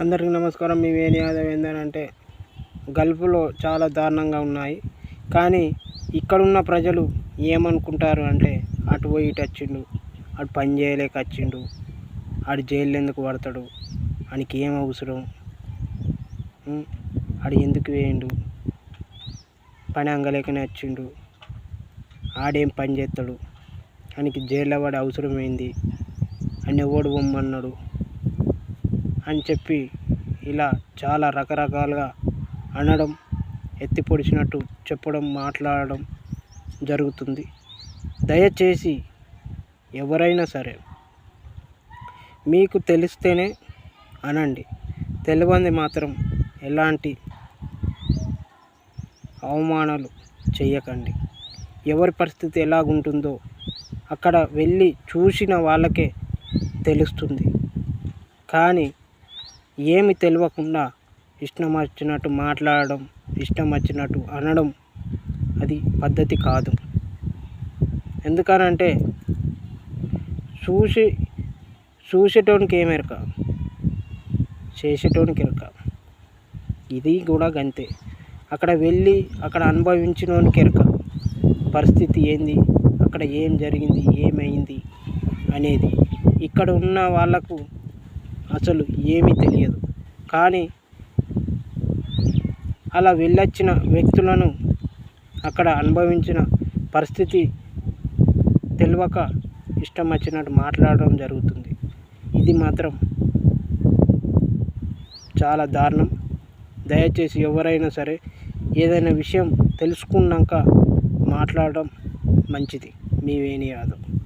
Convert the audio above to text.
అందరికీ నమస్కారం. మీ వేణి యాదవ్ ఏంటంటే గల్ఫ్లో చాలా దారుణంగా ఉన్నాయి. కానీ ఇక్కడున్న ప్రజలు ఏమనుకుంటారు అంటే అటు పోయి ఇటు వచ్చిండు అటు పని చేయలేక వచ్చిండు ఆడు జైలు ఎందుకు పడతాడు ఆయనకి ఏం అవసరం? ఆడు ఎందుకు వేయండు? పని అంగలేకనే వచ్చిండు ఆడేం పని చేస్తాడు? ఆయనకి జైల్లో పడే అవసరం ఏంది? అని ఎవడు బొమ్మన్నాడు. అని చెప్పి ఇలా చాలా రకరకాలుగా అనడం ఎత్తి పొడిచినట్టు చెప్పడం మాట్లాడడం జరుగుతుంది. దయచేసి ఎవరైనా సరే మీకు తెలిస్తేనే అనండి. తెలియంది మాత్రం ఎలాంటి అవమానాలు చేయకండి ఎవరి పరిస్థితి ఎలాగుంటుందో అక్కడ వెళ్ళి చూసిన వాళ్ళకే తెలుస్తుంది. కానీ ఏమి తెలియకుండా ఇష్టం వచ్చినట్టు మాట్లాడడం ఇష్టం వచ్చినట్టు అనడం అది పద్ధతి కాదు. ఎందుకనంటే చూసి చూసేటోనికి ఏమెరక చేసేటోనికి ఎరక. ఇది కూడా గంతే. అక్కడ వెళ్ళి అక్కడ అనుభవించినోనికి ఎరక. పరిస్థితి ఏంది? అక్కడ ఏం జరిగింది? ఏమైంది? అనేది. ఇక్కడ ఉన్న వాళ్ళకు అసలు ఏమీ తెలియదు. కానీ అలా వెళ్ళొచ్చిన వ్యక్తులను అక్కడ అనుభవించిన పరిస్థితి తెలియక ఇష్టం వచ్చినట్టు మాట్లాడడం జరుగుతుంది. ఇది మాత్రం చాలా దారుణం. దయచేసి ఎవరైనా సరే ఏదైనా విషయం తెలుసుకున్నాక మాట్లాడడం మంచిది. మీ వేణి యాదవ్.